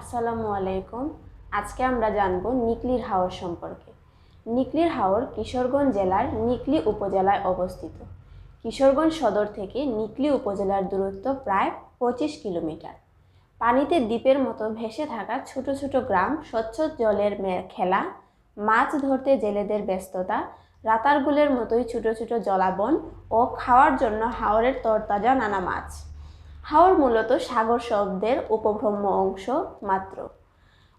আসসালামু আলাইকুম। আজকে আমরা জানব নিকলির হাওর সম্পর্কে। নিকলির হাওর কিশোরগঞ্জ জেলার নিকলি উপজেলায় অবস্থিত। কিশোরগঞ্জ সদর থেকে নিকলি উপজেলার দূরত্ব প্রায় পঁচিশ কিলোমিটার। পানিতে দ্বীপের মতো ভেসে থাকা ছোট ছোট গ্রাম, স্বচ্ছ জলের খেলা, মাছ ধরতে জেলেদের ব্যস্ততা, রাতারগুলের মতোই ছোট ছোট জলাবন ও খাওয়ার জন্য হাওরের তরতাজা নানা মাছ। হাওর মূলত সাগর শব্দের উপভ্রম্য অংশ মাত্র।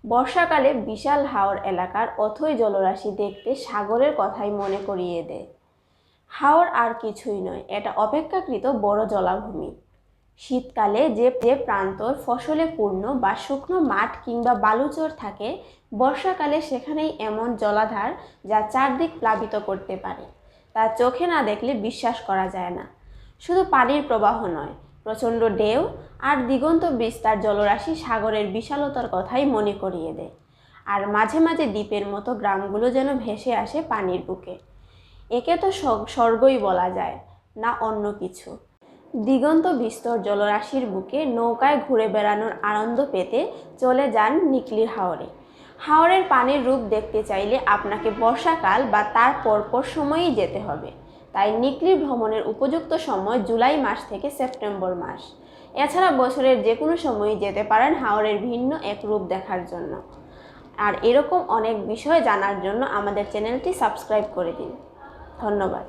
বর্ষাকালে বিশাল হাওর এলাকার অথই জলরাশি দেখতে সাগরের কথাই মনে করিয়ে দেয়। হাওর আর কিছুই নয়, এটা অপেক্ষাকৃত বড় জলাভূমি। শীতকালে যে যে প্রান্তর ফসলে পূর্ণ বা শুকনো মাঠ কিংবা বালুচর থাকে, বর্ষাকালে সেখানেই এমন জলাধার যা চারদিক প্লাবিত করতে পারে, তা চোখে না দেখলে বিশ্বাস করা যায় না। শুধু পানির প্রবাহ নয় প্রচণ্ড ঢেউ আর দিগন্ত বিস্তার জলরাশি সাগরের বিশালতার কথাই মনে করিয়ে দেয়। আর মাঝে মাঝে দ্বীপের মতো গ্রামগুলো যেন ভেসে আসে পানির বুকে। একে তো স্বর্গই বলা যায়, না অন্য কিছু। দিগন্ত বিস্তর জলরাশির বুকে নৌকায় ঘুরে বেড়ানোর আনন্দ পেতে চলে যান নিকলির হাওরে। হাওরের পানির রূপ দেখতে চাইলে আপনাকে বর্ষাকাল বা তার পরপর সময়েই যেতে হবে। তাই নিকলি ভ্রমণের উপযুক্ত সময় জুলাই মাস থেকে সেপ্টেম্বর মাস। এছাড়া বছরের যে কোনো সময়ই যেতে পারেন হাওড়ের ভিন্ন এক রূপ দেখার জন্য। আর এরকম অনেক বিষয় জানার জন্য আমাদের চ্যানেলটি সাবস্ক্রাইব করে দিন। ধন্যবাদ।